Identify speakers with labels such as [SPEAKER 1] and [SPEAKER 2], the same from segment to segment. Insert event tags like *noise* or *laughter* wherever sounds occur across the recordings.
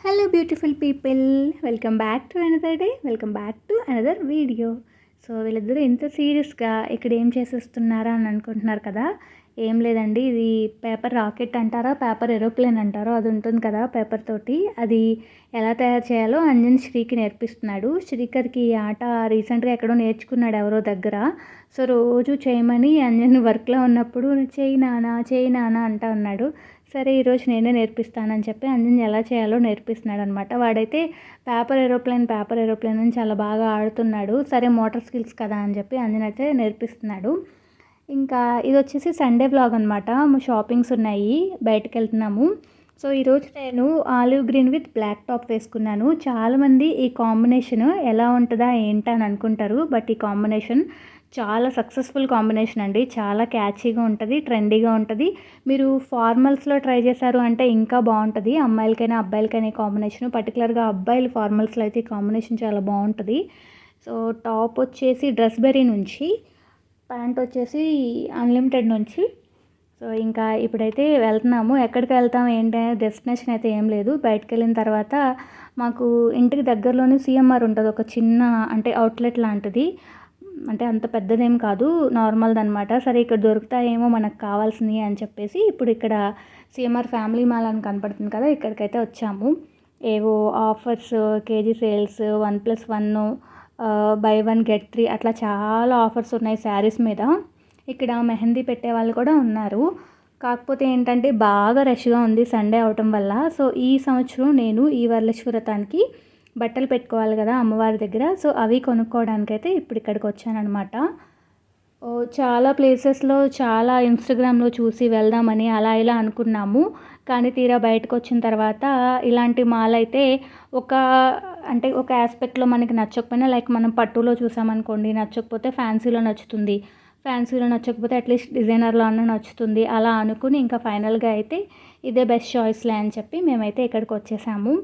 [SPEAKER 1] Hello beautiful people welcome back to another day welcome back to another video so వీళ్ళిద్దరూ ఇంత సీరియస్గా ఇక్కడ ఏం చేసేస్తున్నారా అని అనుకుంటున్నారు కదా? ఏం లేదండి ఇది పేపర్ రాకెట్ అంటారా పేపర్ ఏరోప్లేన్ అంటారో అది ఉంటుంది కదా పేపర్ తోటి. అది ఎలా తయారు చేయాలో అంజన్ శ్రీకి నేర్పిస్తున్నాడు. శ్రీకర్కి ఈ ఆట రీసెంట్గా ఎక్కడో నేర్చుకున్నాడు ఎవరో దగ్గర. సో రోజు చేయమని అంజన్ వర్క్లో ఉన్నప్పుడు చేయి నానా చేయి నానా అంటా ఉన్నాడు. సరే ఈరోజు నేనే నేర్పిస్తానని చెప్పి అంజన్ ఎలా చేయాలో నేర్పిస్తున్నాడు అనమాట వాడైతే పేపర్ ఏరోప్లేన్ పేపర్ ఏరోప్లేన్ అని చాలా బాగా ఆడుతున్నాడు. సరే మోటార్ స్కిల్స్ కదా అని చెప్పి అంజన్ అయితే నేర్పిస్తున్నాడు. ఇంకా ఇది వచ్చేసి సండే బ్లాగ్ అనమాట. షాపింగ్స్ ఉన్నాయి బయటకు వెళ్తున్నాము. సో ఈరోజు నేను olive green with black top వేసుకున్నాను. చాలామంది ఈ కాంబినేషన్ ఎలా ఉంటుందా ఏంటా అని అనుకుంటారు. బట్ ఈ కాంబినేషన్ చాలా సక్సెస్ఫుల్ కాంబినేషన్ అండి. చాలా క్యాచీగా ఉంటుంది ట్రెండీగా ఉంటుంది. మీరు ఫార్మల్స్లో ట్రై చేశారు అంటే ఇంకా బాగుంటుంది. అమ్మాయిలకైనా అబ్బాయిలకైనా కాంబినేషన్ పర్టికులర్గా అబ్బాయిలు ఫార్మల్స్లో అయితే కాంబినేషన్ చాలా బాగుంటుంది. సో టాప్ వచ్చేసి డ్రెస్ బెరీ నుంచి ప్యాంట్ వచ్చేసి అన్లిమిటెడ్ నుంచి. సో ఇంకా ఇప్పుడైతే వెళ్తున్నాము. ఎక్కడికి వెళ్తాం ఏంటి డెస్టినేషన్ అయితే ఏం లేదు. బయటకు వెళ్ళిన తర్వాత మాకు ఇంటికి దగ్గరలోనే సిఎంఆర్ ఉంటుంది. ఒక చిన్న అంటే అవుట్లెట్ లాంటిది. అంటే అంత పెద్దదేం కాదు నార్మల్ది అనమాట సరే ఇక్కడ దొరుకుతాయేమో మనకు కావాల్సినవి అని చెప్పేసి ఇప్పుడు ఇక్కడ సిఎంఆర్ ఫ్యామిలీ మాల్ అని కనపడుతుంది కదా ఇక్కడికైతే వచ్చాము. ఏవో offers KG sales one plus one buy one get three అట్లా చాలా ఆఫర్స్ ఉన్నాయి శారీస్ మీద. ఇక్కడ మెహందీ పెట్టే వాళ్ళు కూడా ఉన్నారు. కాకపోతే ఏంటంటే బాగా రష్గా ఉంది సండే అవటం వల్ల. సో ఈ సంవత్సరం నేను ఈ వరలక్ష్మీ బట్టలు పెట్టుకోవాలి కదా అమ్మవారి దగ్గర. సో అవి కొనుక్కోవడానికైతే ఇప్పుడు ఇక్కడికి వచ్చానమాట చాలా ప్లేసెస్లో చాలా ఇన్స్టాగ్రామ్లో చూసి వెళ్దామని అలా ఇలా అనుకున్నాము. కానీ తీరా బయటకు వచ్చిన తర్వాత ఇలాంటి మాల్ అయితే ఒక అంటే ఒక ఆస్పెక్ట్లో మనకి నచ్చకపోయినా లైక్ మనం పట్టులో చూసామనుకోండి నచ్చకపోతే ఫ్యాన్సీలో నచ్చుతుంది. ఫ్యాన్సీలో నచ్చకపోతే అట్లీస్ట్ డిజైనర్లో అన్న నచ్చుతుంది. అలా అనుకుని ఇంకా ఫైనల్గా అయితే ఇదే బెస్ట్ చాయిస్లే అని చెప్పి మేమైతే ఇక్కడికి వచ్చేసాము.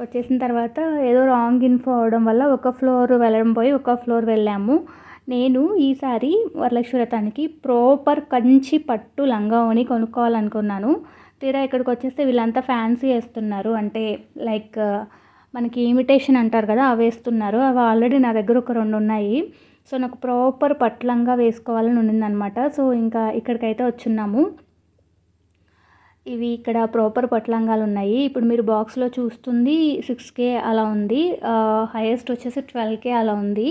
[SPEAKER 1] వచ్చేసిన తర్వాత ఏదో రాంగ్ ఇన్ఫో అవడం వల్ల ఒక ఫ్లోర్ వెళ్ళడం పోయి ఒక ఫ్లోర్ వెళ్ళాము. నేను ఈసారి వరలక్ష్మి ప్రాపర్ కంచి పట్టు లంగావని కొనుక్కోవాలనుకున్నాను. తీరా ఇక్కడికి వచ్చేస్తే వీళ్ళంతా ఫ్యాన్సీ వేస్తున్నారు. అంటే లైక్ మనకి ఇమిటేషన్ అంటారు కదా అవి వేస్తున్నారు. అవి ఆల్రెడీ నా దగ్గర ఒక రెండు ఉన్నాయి. సో నాకు ప్రాపర్ పట్లంగా వేసుకోవాలని ఉండిందనమాట సో ఇంకా ఇక్కడికైతే వచ్చున్నాము. ఇవి ఇక్కడ ప్రాపర్ పట్లంగాలు ఉన్నాయి. ఇప్పుడు మీరు బాక్స్లో చూస్తుంది సిక్స్ కే అలా ఉంది. హైయెస్ట్ వచ్చేసి ట్వెల్వ్ కే అలా ఉంది.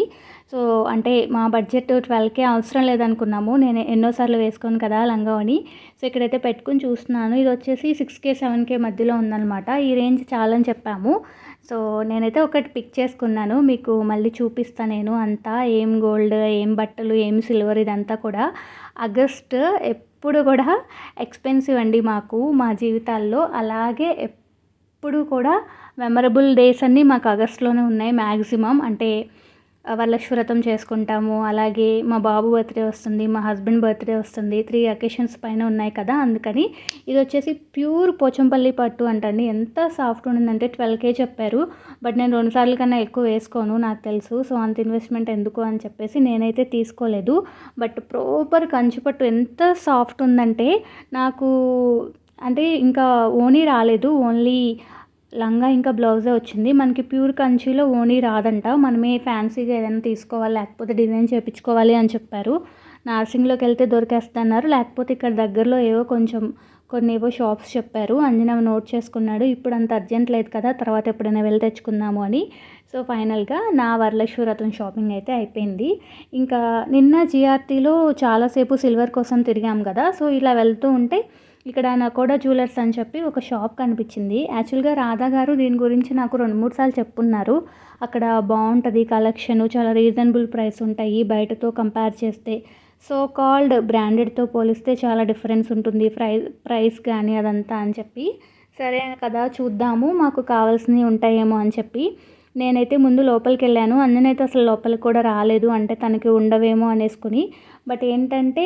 [SPEAKER 1] సో అంటే మా బడ్జెట్ ట్వెల్వ్ కే అవసరం లేదనుకున్నాము. నేను ఎన్నోసార్లు వేసుకోను కదా లంగావని. సో ఇక్కడైతే పెట్టుకుని చూస్తున్నాను. ఇది వచ్చేసి సిక్స్ కే సెవెన్ కే మధ్యలో ఉందన్నమాట. ఈ రేంజ్ చాలని చెప్పాము. సో నేనైతే ఒకటి పిక్ చేసుకున్నాను. మీకు మళ్ళీ చూపిస్తాను నేను అంతా. ఏం గోల్డ్ ఏం బట్టలు ఏం సిల్వర్ ఇదంతా కూడా. ఆగస్ట్ ఎప్పుడు కూడా ఎక్స్పెన్సివ్ అండి మాకు మా జీవితాల్లో. అలాగే ఎప్పుడు కూడా మెమరబుల్ డేస్ అన్నీ మాకు ఆగస్ట్లోనే ఉన్నాయి మ్యాక్సిమం అంటే వరలక్ష్మి చేసుకుంటాము. అలాగే మా బాబు బర్త్డే వస్తుంది మా హస్బెండ్ బర్త్డే వస్తుంది త్రీ అకేషన్స్ పైన ఉన్నాయి కదా అందుకని ఇది వచ్చేసి ప్యూర్ పోచంపల్లి పట్టు అంటండి. ఎంత సాఫ్ట్ ఉండిందంటే ట్వెల్వ్ కే చెప్పారు. బట్ నేను రెండు సార్లు కన్నా ఎక్కువ వేసుకోను నాకు తెలుసు. సో అంత ఇన్వెస్ట్మెంట్ ఎందుకు అని చెప్పేసి నేనైతే తీసుకోలేదు. బట్ ప్రాపర్ కంచిపట్టు ఎంత సాఫ్ట్ ఉందంటే నాకు అంటే ఇంకా ఓనీ రాలేదు. ఓన్లీ లంగా ఇంకా బ్లౌజే వచ్చింది. మనకి ప్యూర్ కంచిలో ఓనీ రాదంట. మనమే ఫ్యాన్సీగా ఏదైనా తీసుకోవాలి లేకపోతే డిజైన్ చేయించుకోవాలి అని చెప్పారు. నార్సింగ్లోకి వెళ్తే దొరికేస్తున్నారు. లేకపోతే ఇక్కడ దగ్గరలో ఏవో కొంచెం కొన్ని ఏవో షాప్స్ చెప్పారు. అంజన నోట్ చేసుకున్నాడు. ఇప్పుడు అంత అర్జెంట్ లేదు కదా తర్వాత ఎప్పుడైనా వెళ్ళి తెచ్చుకుందాము అని. సో ఫైనల్గా నా వరలక్ష్మి షాపింగ్ అయితే అయిపోయింది. ఇంకా నిన్న జిఆర్టీలో చాలాసేపు సిల్వర్ కోసం తిరిగాం కదా. సో ఇలా వెళ్తూ ఉంటే ఇక్కడ నకోడా జ్యువెలర్స్ అని చెప్పి ఒక షాప్ కనిపించింది. యాక్చువల్గా రాధా గారు దీని గురించి నాకు రెండు మూడు సార్లు చెప్పున్నారు. అక్కడ బాగుంటుంది కలెక్షన్ చాలా రీజనబుల్ ప్రైస్ ఉంటాయి బయటతో కంపేర్ చేస్తే. సో కాల్డ్ బ్రాండెడ్తో పోలిస్తే చాలా డిఫరెన్స్ ఉంటుంది ప్రై ప్రైస్ కానీ అదంతా అని చెప్పి. సరే కదా చూద్దాము మాకు కావాల్సినవి ఉంటాయేమో అని చెప్పి. నేనైతే ముందు లోపలికి వెళ్ళాను అందనైతే అసలు లోపలికి కూడా రాలేదు. అంటే తనకి ఉండవేమో అనేసుకుని. బట్ ఏంటంటే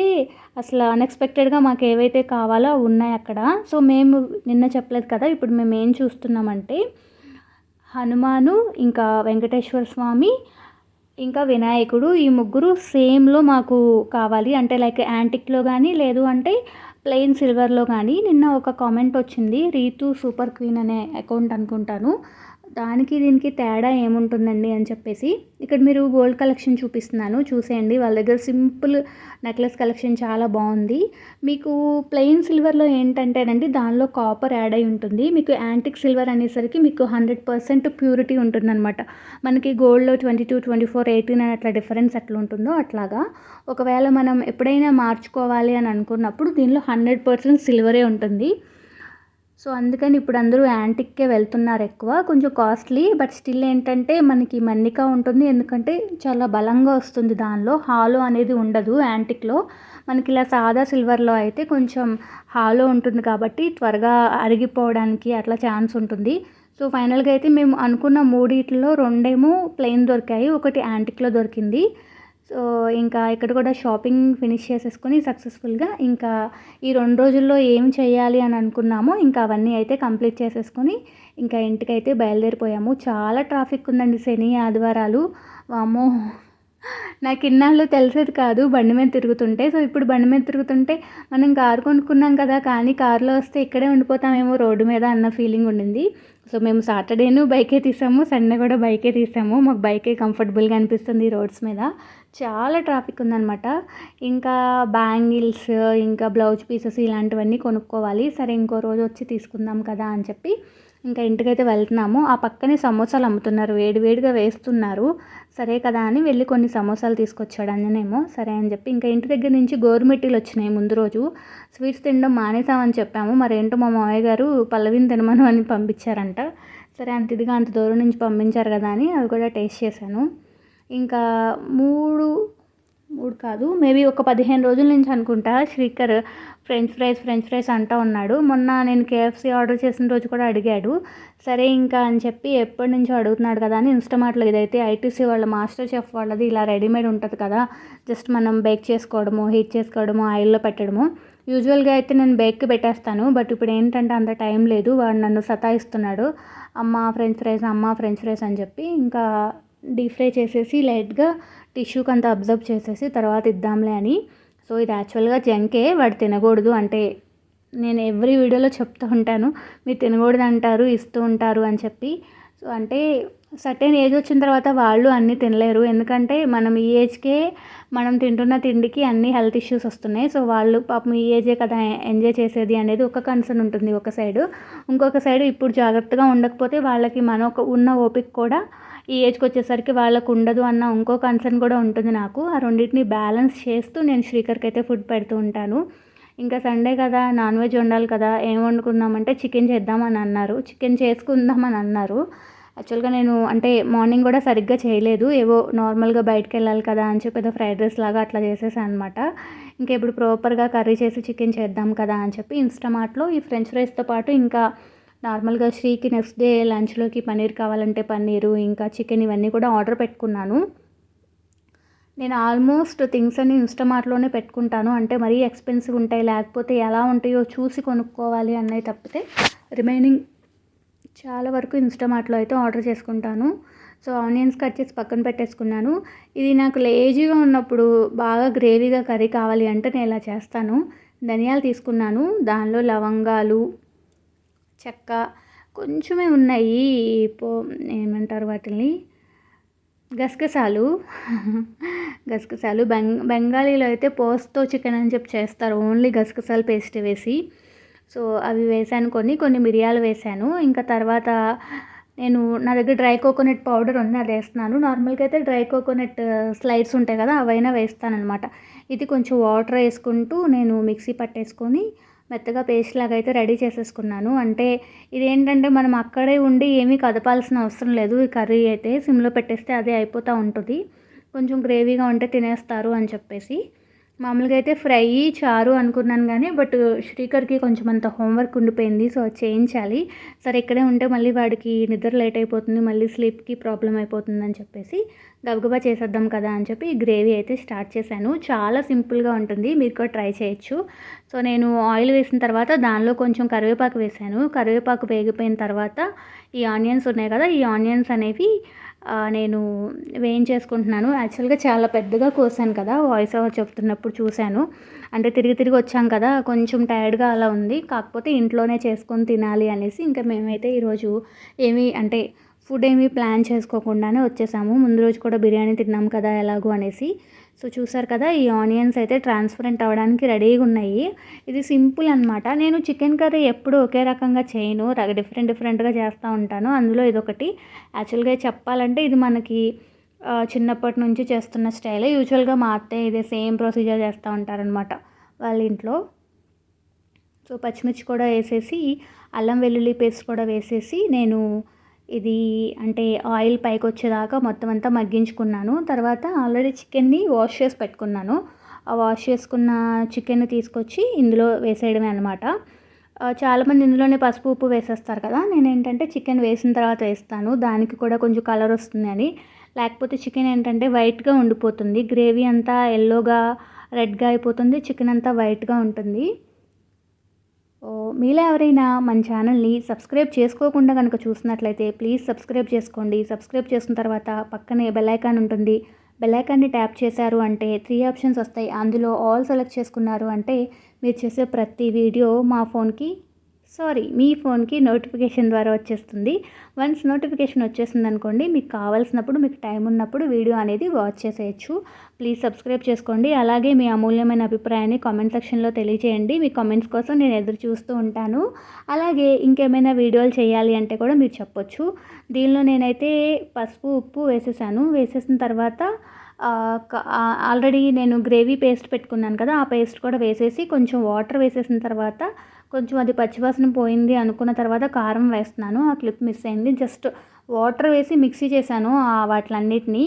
[SPEAKER 1] అసలు అన్ఎక్స్పెక్టెడ్గా మాకు ఏవైతే కావాలో ఉన్నాయి అక్కడ. సో మేము నిన్న చెప్పలేదు కదా ఇప్పుడు మేము ఏం చూస్తున్నామంటే హనుమాను ఇంకా వెంకటేశ్వర స్వామి ఇంకా వినాయకుడు ఈ ముగ్గురు సేమ్లో మాకు కావాలి. అంటే లైక్ యాంటిక్లో కానీ లేదు అంటే ప్లెయిన్ సిల్వర్లో కానీ నిన్న ఒక కామెంట్ వచ్చింది. రీతు సూపర్ క్వీన్ అనే అకౌంట్ అనుకుంటాను. దానికి దీనికి తేడా ఏముంటుందండి అని చెప్పేసి ఇక్కడ మీరు గోల్డ్ కలెక్షన్ చూపిస్తున్నాను. చూసేయండి. వాళ్ళ దగ్గర సింపుల్ నెక్లెస్ కలెక్షన్ చాలా బాగుంది. మీకు ప్లెయిన్ సిల్వర్లో ఏంటంటేనండి దానిలో కాపర్ యాడ్ అయి ఉంటుంది. మీకు యాంటిక్ సిల్వర్ అనేసరికి మీకు హండ్రెడ్ పర్సెంట్ ప్యూరిటీ ఉంటుందన్నమాట. మనకి గోల్డ్లో twenty two twenty four eighteen అని అట్లా డిఫరెన్స్ ఎట్లా ఉంటుందో అట్లాగా. ఒకవేళ మనం ఎప్పుడైనా మార్చుకోవాలి అని అనుకున్నప్పుడు దీనిలో హండ్రెడ్ పర్సెంట్ సిల్వరే ఉంటుంది. సో అందుకని ఇప్పుడు అందరూ యాంటిక్కే వెళ్తున్నారు ఎక్కువ. కొంచెం కాస్ట్లీ బట్ స్టిల్ ఏంటంటే మనకి మన్నిక ఉంటుంది. ఎందుకంటే చాలా బలంగా వస్తుంది దానిలో. హాలో అనేది ఉండదు యాంటిక్లో. మనకి ఇలా సాదా సిల్వర్లో అయితే కొంచెం హాలో ఉంటుంది కాబట్టి త్వరగా అరిగిపోవడానికి అట్లా ఛాన్స్ ఉంటుంది. సో ఫైనల్గా అయితే మేము అనుకున్న మూడిట్లో రెండేమో ప్లెయిన్ దొరికాయి. ఒకటి యాంటిక్లో దొరికింది. సో ఇంకా ఇక్కడ కూడా షాపింగ్ ఫినిష్ చేసేసుకొని సక్సెస్ఫుల్గా ఇంకా ఈ రెండు రోజుల్లో ఏం చేయాలి అని అనుకున్నామో ఇంకా అవన్నీ అయితే కంప్లీట్ చేసేసుకొని ఇంకా ఇంటికైతే బయలుదేరిపోయాము. చాలా ట్రాఫిక్ ఉందండి శని ఆదివారాలు. వామ్మో నాకు ఇన్నాళ్ళు తెలిసేది కాదు బండి మీద తిరుగుతుంటే. సో ఇప్పుడు బండి మీద తిరుగుతుంటే మనం కారు కొనుక్కున్నాం కదా కానీ కారులో వస్తే ఇక్కడే ఉండిపోతామేమో రోడ్డు మీద అన్న ఫీలింగ్ ఉండింది. సో మేము సాటర్డేను బైకే తీసాము సండే కూడా బైకే తీసాము. మాకు బైకే కంఫర్టబుల్గా అనిపిస్తుంది రోడ్స్ మీద. చాలా ట్రాఫిక్ ఉందనమాట ఇంకా బ్యాంగిల్స్ ఇంకా బ్లౌజ్ పీసెస్ ఇలాంటివన్నీ కొనుక్కోవాలి. సరే ఇంకో రోజు వచ్చి తీసుకుందాం కదా అని చెప్పి ఇంకా ఇంటికైతే వెళ్తున్నాము. ఆ పక్కనే సమోసాలు అమ్ముతున్నారు. వేడివేడిగా వేస్తున్నారు. సరే కదా అని వెళ్ళి కొన్ని సమోసాలు తీసుకొచ్చాడు అంజనేమో సరే అని చెప్పి ఇంకా ఇంటి దగ్గర నుంచి గోరుమెట్టీలు వచ్చినాయి ముందు రోజు. స్వీట్స్ తినడం మానేసామని చెప్పాము. మరేంటో మా మామయ్య గారు పల్లవిని తినమను అని పంపించారంట. సరే అంత ఇదిగా అంత దూరం నుంచి పంపించారు కదా అని అవి కూడా టేస్ట్ చేశాను. ఇంకా మూడు మూడు కాదు మేబీ ఒక పదిహేను రోజుల నుంచి అనుకుంటా Srikar french fries french fries అంటూ ఉన్నాడు. మొన్న నేను కేఎఫ్సీ ఆర్డర్ చేసిన రోజు కూడా అడిగాడు. సరే ఇంకా అని చెప్పి ఎప్పటి నుంచో అడుగుతున్నాడు కదా అని ఇన్స్టామార్ట్లో ఇదైతే ఐటీసీ వాళ్ళ మాస్టర్ చెఫ్ వాళ్ళది ఇలా రెడీమేడ్ ఉంటుంది కదా జస్ట్ మనం బేక్ చేసుకోవడము హీట్ చేసుకోవడము ఆయిల్లో పెట్టడము. యూజువల్గా అయితే నేను బేక్కి పెట్టేస్తాను బట్ ఇప్పుడు ఏంటంటే అంత టైం లేదు వాడు నన్ను సతాయిస్తున్నాడు. అమ్మ ఫ్రెంచ్ ఫ్రైస్ అమ్మ ఫ్రెంచ్ ఫ్రైస్ అని చెప్పి ఇంకా డీప్ ఫ్రై చేసేసి లైట్గా టిష్యూకి అంతా అబ్జర్వ్ చేసేసి తర్వాత ఇద్దాంలే అని. సో ఇది యాక్చువల్గా జంకే వాడు తినకూడదు అంటే నేను ఎవ్రీ వీడియోలో చెప్తూ ఉంటాను. మీరు తినకూడదు అంటారు ఇస్తూ ఉంటారు అని చెప్పి. సో అంటే సర్టెన్ ఏజ్ వచ్చిన తర్వాత వాళ్ళు అన్నీ తినలేరు. ఎందుకంటే మనం ఈ ఏజ్కే మనం తింటున్న తిండికి అన్ని హెల్త్ ఇష్యూస్ వస్తున్నాయి. సో వాళ్ళు పాపం ఈ ఏజే కదా ఎంజాయ్ చేసేది అనేది ఒక కన్సర్న్ ఉంటుంది ఒక సైడు. ఇంకొక సైడు ఇప్పుడు జాగ్రత్తగా ఉండకపోతే వాళ్ళకి మన ఒక ఉన్న ఓపిక కూడా ఈ ఏజ్కి వచ్చేసరికి వాళ్ళకు ఉండదు అన్న ఇంకో కన్సర్న్ కూడా ఉంటుంది నాకు. ఆ రెండింటిని బ్యాలెన్స్ చేస్తూ నేను శ్రీకర్కి అయితే ఫుడ్ పెడుతూ ఉంటాను. ఇంకా సండే కదా నాన్ వెజ్ వండాలి కదా ఏం వండుకుందామంటే చికెన్ చేద్దామని అన్నారు. చికెన్ చేసుకుందామని అన్నారు. యాక్చువల్గా నేను అంటే మార్నింగ్ కూడా సరిగ్గా చేయలేదు. ఏవో నార్మల్గా బయటకు వెళ్ళాలి కదా అని చెప్పి ఏదో ఫ్రైడ్ రైస్ లాగా అట్లా చేసేసాను అనమాట ఇంకా ఇప్పుడు ప్రాపర్గా కర్రీ చేసి చికెన్ చేద్దాం కదా అని చెప్పి ఇన్స్టామార్ట్లో ఈ ఫ్రెంచ్ ఫ్రైస్తో పాటు ఇంకా నార్మల్గా శ్రీకి నెక్స్ట్ డే లంచ్లోకి పన్నీర్ కావాలంటే పన్నీరు ఇంకా చికెన్ ఇవన్నీ కూడా ఆర్డర్ పెట్టుకున్నాను. నేను ఆల్మోస్ట్ థింగ్స్ అన్ని ఇన్స్టామార్ట్లోనే పెట్టుకుంటాను. అంటే మరీ ఎక్స్పెన్సివ్ ఉంటాయి లేకపోతే ఎలా ఉంటాయో చూసి కొనుక్కోవాలి అన్నవి తప్పితే రిమైనింగ్ చాలా వరకు ఇన్స్టామార్ట్లో అయితే ఆర్డర్ చేసుకుంటాను. సో ఆనియన్స్ కట్ చేసి పక్కన పెట్టేసుకున్నాను. ఇది నాకు లేజీగా ఉన్నప్పుడు బాగా గ్రేవీగా కర్రీ కావాలి అంటే నేను ఇలా చేస్తాను. ధనియాలు తీసుకున్నాను. దానిలో లవంగాలు చెక్క కొంచెమే ఉన్నాయి. పో ఏమంటారు వాటిని గసగసాలు. గసగసాలు. బెంగ బెంగాలీలో అయితే పోస్తో చికెన్ అని చెప్పి చేస్తారు. ఓన్లీ గసగసాలు పేస్ట్ వేసి. సో అవి వేసాను కొన్ని. కొన్ని మిరియాలు వేసాను. ఇంకా తర్వాత నేను నా దగ్గర డ్రై కోకోనట్ పౌడర్ ఉంది. అది వేస్తున్నాను. నార్మల్గా అయితే డ్రై కోకోనట్ స్లైడ్స్ ఉంటాయి కదా అవైనా వేస్తాను అనమాట ఇది కొంచెం వాటర్ వేసుకుంటూ నేను మిక్సీ పట్టేసుకొని మెత్తగా పేస్ట్ లాగా అయితే రెడీ చేసేసుకున్నాను. అంటే ఇదేంటంటే మనం అక్కడే ఉండి ఏమీ కదపాల్సిన అవసరం లేదు. ఈ కర్రీ అయితే సిమ్లో పెట్టేస్తే అదే అయిపోతూ ఉంటుంది. కొంచెం గ్రేవీగా ఉంటే తినేస్తారు అని చెప్పేసి. మామూలుగా అయితే ఫ్రై చారు అనుకున్నాను కానీ బట్ శ్రీకర్కి కొంచెం అంత హోంవర్క్ ఉండిపోయింది సో చేయించాలి. సరే ఇక్కడే ఉంటే మళ్ళీ వాడికి నిద్ర లేట్ అయిపోతుంది మళ్ళీ స్లీప్కి ప్రాబ్లం అయిపోతుంది అని చెప్పేసి గబగబా చేసేద్దాం కదా అని చెప్పి గ్రేవీ అయితే స్టార్ట్ చేశాను. చాలా సింపుల్గా ఉంటుంది మీరు కూడా ట్రై చేయొచ్చు. సో నేను ఆయిల్ వేసిన తర్వాత దానిలో కొంచెం కరివేపాకు వేసాను కరివేపాకు వేగిపోయిన తర్వాత ఈ ఆనియన్స్ ఉన్నాయి కదా ఈ ఆనియన్స్ అనేవి నేను వేయించేసుకుంటున్నాను. యాక్చువల్గా చాలా పెద్దగా కోసాను కదా వాయిస్ ఓవర్ చెప్తున్నప్పుడు చూశాను. అంటే తిరిగి తిరిగి వచ్చాం కదా కొంచెం టైర్డ్గా అలా ఉంది. కాకపోతే ఇంట్లోనే చేసుకొని తినాలి అనేసి ఇంకా మేమైతే ఈరోజు ఏమీ అంటే ఫుడ్ ఏమీ ప్లాన్ చేసుకోకుండానే వచ్చేసాము. ముందు రోజు కూడా బిర్యానీ తిన్నాం కదా ఎలాగో అనేసి. సో చూసారు కదా ఈ ఆనియన్స్ అయితే ట్రాన్స్పరెంట్ అవ్వడానికి రెడీగా ఉన్నాయి. ఇది సింపుల్ అనమాట నేను చికెన్ కర్రీ ఎప్పుడు ఒకే రకంగా చేయను. డిఫరెంట్ డిఫరెంట్గా చేస్తూ ఉంటాను. అందులో ఇదొకటి. యాక్చువల్గా చెప్పాలంటే ఇది మనకి చిన్నప్పటి నుంచి చేస్తున్న స్టైలే. యూజువల్గా మా అత్తయ్య ఇదే సేమ్ ప్రొసీజర్ చేస్తూ ఉంటారనమాట వాళ్ళ ఇంట్లో. సో పచ్చిమిర్చి కూడా వేసేసి అల్లం వెల్లుల్లి పేస్ట్ కూడా వేసేసి నేను ఇది అంటే ఆయిల్ పైకి వచ్చేదాకా మొత్తం అంతా మగ్గించుకున్నాను. తర్వాత ఆల్రెడీ చికెన్ని వాష్ చేసి పెట్టుకున్నాను. ఆ వాష్ చేసుకున్న చికెన్ తీసుకొచ్చి ఇందులో వేసేయడమే అనమాట చాలామంది ఇందులోనే పసుపు ఉప్పు వేసేస్తారు కదా. నేను ఏంటంటే చికెన్ వేసిన తర్వాత వేస్తాను. దానికి కూడా కొంచెం కలర్ వస్తుంది అని. లేకపోతే చికెన్ ఏంటంటే వైట్గా ఉండిపోతుంది. గ్రేవీ అంతా ఎల్లోగా రెడ్గా అయిపోతుంది. చికెన్ అంతా వైట్గా ఉంటుంది. మీలో ఎవరైనా మన ఛానల్ని సబ్స్క్రైబ్ చేసుకోకుండా కనుక చూసినట్లయితే ప్లీజ్ సబ్స్క్రైబ్ చేసుకోండి. సబ్స్క్రైబ్ చేసిన తర్వాత పక్కనే బెల్లైకాన్ ఉంటుంది. బెల్లైకాన్ని ట్యాప్ చేశారు అంటే త్రీ ఆప్షన్స్ వస్తాయి. అందులో ఆల్ సెలెక్ట్ చేసుకున్నారు అంటే మీరు చేసే ప్రతి వీడియో మా ఫోన్కి సారీ మీ ఫోన్కి నోటిఫికేషన్ ద్వారా వచ్చేస్తుంది. వన్స్ నోటిఫికేషన్ వచ్చేసింది అనుకోండి మీకు కావాల్సినప్పుడు మీకు టైం ఉన్నప్పుడు వీడియో అనేది వాచ్ చేసేయచ్చు. ప్లీజ్ సబ్స్క్రైబ్ చేసుకోండి. అలాగే మీ అమూల్యమైన అభిప్రాయాన్ని కామెంట్ సెక్షన్లో తెలియజేయండి మీ కామెంట్స్ కోసం నేను ఎదురు చూస్తూ ఉంటాను. అలాగే ఇంకేమైనా వీడియోలు చేయాలి అంటే కూడా మీరు చెప్పొచ్చు. దీనిలో నేనైతే పసుపు ఉప్పు వేసేసాను. వేసేసిన తర్వాత ఆల్రెడీ నేను గ్రేవీ పేస్ట్ పెట్టుకున్నాను కదా ఆ పేస్ట్ కూడా వేసేసి కొంచెం వాటర్ వేసేసిన తర్వాత కొంచెం అది పచ్చివాసన పోయింది అనుకున్న తర్వాత కారం వేస్తున్నాను. ఆ క్లిప్ మిస్ అయింది. జస్ట్ వాటర్ వేసి మిక్సీ చేశాను ఆ వాటిలన్నిటినీ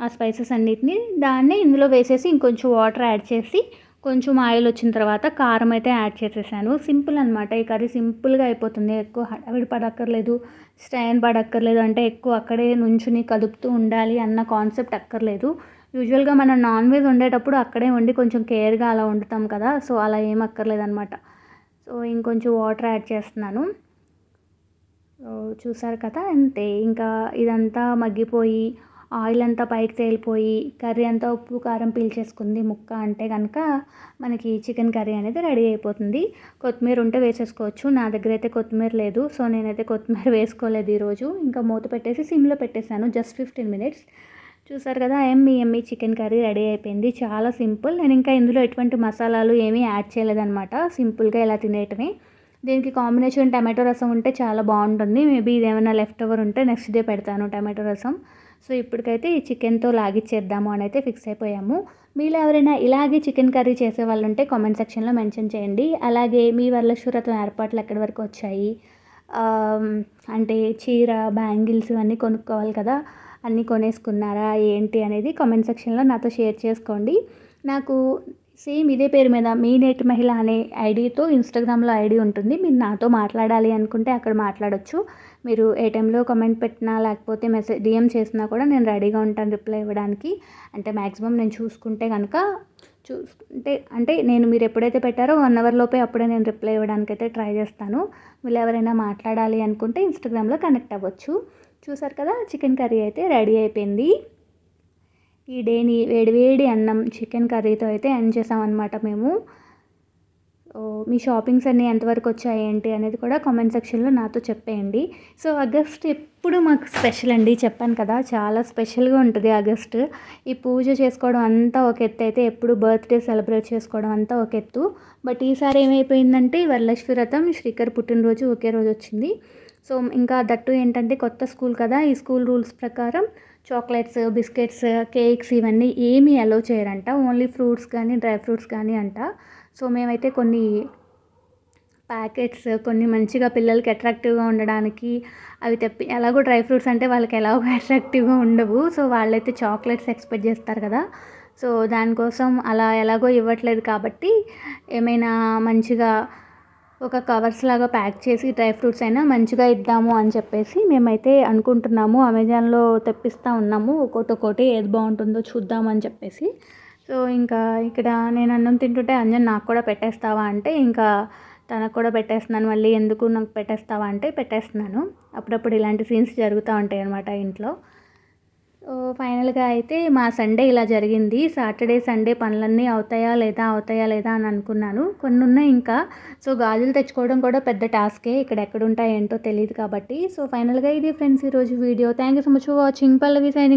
[SPEAKER 1] ఆ స్పైసెస్ అన్నిటినీ. దాన్నే ఇందులో వేసేసి ఇంకొంచెం వాటర్ యాడ్ చేసి కొంచెం ఆయిల్ వచ్చిన తర్వాత కారం అయితే యాడ్ చేసేసాను. సింపుల్ అనమాట ఈ కర్రీ సింపుల్గా అయిపోతుంది. ఎక్కువ హడావిడి పడక్కర్లేదు స్టైన్ పడక్కర్లేదు అంటే ఎక్కువ అక్కడే నుంచుని కదుపుతూ ఉండాలి అన్న కాన్సెప్ట్ అక్కర్లేదు. యూజువల్గా మనం నాన్ వెజ్ వండేటప్పుడు అక్కడే వండి కొంచెం కేర్గా అలా వండుతాం కదా సో అలా ఏం అక్కర్లేదు అనమాట సో ఇంకొంచెం వాటర్ యాడ్ చేస్తున్నాను. చూసారు కదా అంతే. ఇంకా ఇదంతా మగ్గిపోయి ఆయిల్ అంతా పైకి తేలిపోయి కర్రీ అంతా ఉప్పు కారం పీల్చేసుకుంది ముక్క అంటే కనుక మనకి చికెన్ కర్రీ అనేది రెడీ అయిపోతుంది. కొత్తిమీర ఉంటే వేసేసుకోవచ్చు. నా దగ్గర అయితే కొత్తిమీర లేదు. సో నేనైతే కొత్తిమీర *laughs* వేసుకోలేదు ఈరోజు. ఇంకా మూత పెట్టేసి సిమ్లో పెట్టేశాను. Just fifteen minutes. చూసారు కదా ఎమ్మి ఎమ్మి చికెన్ కర్రీ రెడీ అయిపోయింది. చాలా సింపుల్. నేను ఇంకా ఇందులో ఎటువంటి మసాలాలు ఏమీ యాడ్ చేయలేదన్నమాట. సింపుల్గా ఇలా తినేయటమే దీనికి కాంబినేషన్ టమాటో రసం ఉంటే చాలా బాగుంటుంది. మేబీ ఇదేమైనా లెఫ్ట్ ఓవర్ ఉంటే నెక్స్ట్ డే పెడతాను టమాటో రసం. సో ఇప్పటికైతే ఈ చికెన్తో లాగిచ్చేద్దాము అని అయితే ఫిక్స్ అయిపోయాము. మీలో ఎవరైనా ఇలాగే చికెన్ కర్రీ చేసే వాళ్ళు ఉంటే కామెంట్ సెక్షన్లో మెన్షన్ చేయండి. అలాగే మీ వరలక్ష్మీరథం ఏర్పాట్లు ఎక్కడి వరకు వచ్చాయి? అంటే చీర బ్యాంగిల్స్ ఇవన్నీ కొనుక్కోవాలి కదా. అన్నీ కొనేసుకున్నారా ఏంటి అనేది కామెంట్ సెక్షన్లో నాతో షేర్ చేసుకోండి. నాకు సేమ్ ఇదే పేరు మీద మీ నేటి మహిళ అనే ఐడితో ఇన్స్టాగ్రామ్లో ఐడి ఉంటుంది. మీరు నాతో మాట్లాడాలి అనుకుంటే అక్కడ మాట్లాడచ్చు. మీరు ఏ టైంలో కమెంట్ పెట్టినా లేకపోతే మెసేజ్ డిఎం చేసినా కూడా నేను రెడీగా ఉంటాను రిప్లై ఇవ్వడానికి. అంటే మ్యాక్సిమం నేను చూసుకుంటే కనుక చూసుకుంటే అంటే నేను మీరు ఎప్పుడైతే పెట్టారో వన్ అవర్ లోపే అప్పుడే నేను రిప్లై ఇవ్వడానికి అయితే ట్రై చేస్తాను. మీరు ఎవరైనా మాట్లాడాలి అనుకుంటే ఇన్స్టాగ్రామ్లో కనెక్ట్ అవ్వచ్చు. చూసారు కదా చికెన్ కర్రీ అయితే రెడీ అయిపోయింది. ఈ డేని వేడివేడి అన్నం చికెన్ కర్రీతో అయితే ఎండ్ చేసామన్నమాట మేము. మీ షాపింగ్స్ అన్నీ ఎంతవరకు వచ్చాయి ఏంటి అనేది కూడా కామెంట్ సెక్షన్లో నాతో చెప్పేయండి. సో ఆగస్ట్ ఎప్పుడు మాకు స్పెషల్ అండి చెప్పాను కదా చాలా స్పెషల్గా ఉంటుంది ఆగస్ట్. ఈ పూజ చేసుకోవడం అంతా ఒక ఎత్తు అయితే ఎప్పుడు బర్త్డే సెలబ్రేట్ చేసుకోవడం అంతా ఒక ఎత్తు. బట్ ఈసారి ఏమైపోయిందంటే వరలక్ష్మి వ్రతం శ్రీకర్ పుట్టినరోజు ఒకే రోజు వచ్చింది. సో ఇంకా దట్టు ఏంటంటే కొత్త స్కూల్ కదా ఈ స్కూల్ రూల్స్ ప్రకారం చాక్లెట్స్ బిస్కెట్స్ కేక్స్ ఇవన్నీ ఏమీ అలో చేయరంట. ఓన్లీ ఫ్రూట్స్ కానీ డ్రై ఫ్రూట్స్ కానీ అంట. సో మేమైతే కొన్ని ప్యాకెట్స్ కొన్ని మంచిగా పిల్లలకి అట్రాక్టివ్గా ఉండడానికి అవి తెప్పి ఎలాగో డ్రై ఫ్రూట్స్ అంటే వాళ్ళకి ఎలాగో *laughs* అట్రాక్టివ్గా ఉండవు. సో వాళ్ళైతే చాక్లెట్స్ ఎక్స్పెక్ట్ చేస్తారు కదా. సో దానికోసం అలా ఎలాగో ఇవ్వట్లేదు కాబట్టి ఏమైనా మంచిగా ఒక కవర్స్ లాగా ప్యాక్ చేసి డ్రై ఫ్రూట్స్ అయినా మంచిగా ఇద్దాము అని చెప్పేసి మేమైతే అనుకుంటున్నాము. అమెజాన్లో తెప్పిస్తూ ఉన్నాము. ఒక్కొక్కటి ఒక్కోటి ఏది బాగుంటుందో చూద్దామని చెప్పేసి. సో ఇంకా ఇక్కడ నేను అన్నం తింటుంటే అంజన్ నాకు కూడా పెట్టేస్తావా అంటే ఇంకా తనకు కూడా పెట్టేస్తున్నాను మళ్ళీ ఎందుకు నాకు పెట్టేస్తావా అంటే పెట్టేస్తున్నాను. అప్పుడప్పుడు ఇలాంటి సీన్స్ జరుగుతూ ఉంటాయి అన్నమాట ఇంట్లో. ఫైనల్గా అయితే మా సండే ఇలా జరిగింది. సాటర్డే సండే పనులన్నీ అవుతాయా లేదా అవుతాయా లేదా అని అనుకున్నాను. కొన్ని ఉన్నాయి ఇంకా. సో గాజులు తెచ్చుకోవడం కూడా పెద్ద టాస్కే. ఇక్కడ ఎక్కడ ఏంటో తెలియదు కాబట్టి. సో ఫైనల్గా ఇది ఫ్రెండ్స్ ఈరోజు video. Thank you so much for watching. Pallavi signing.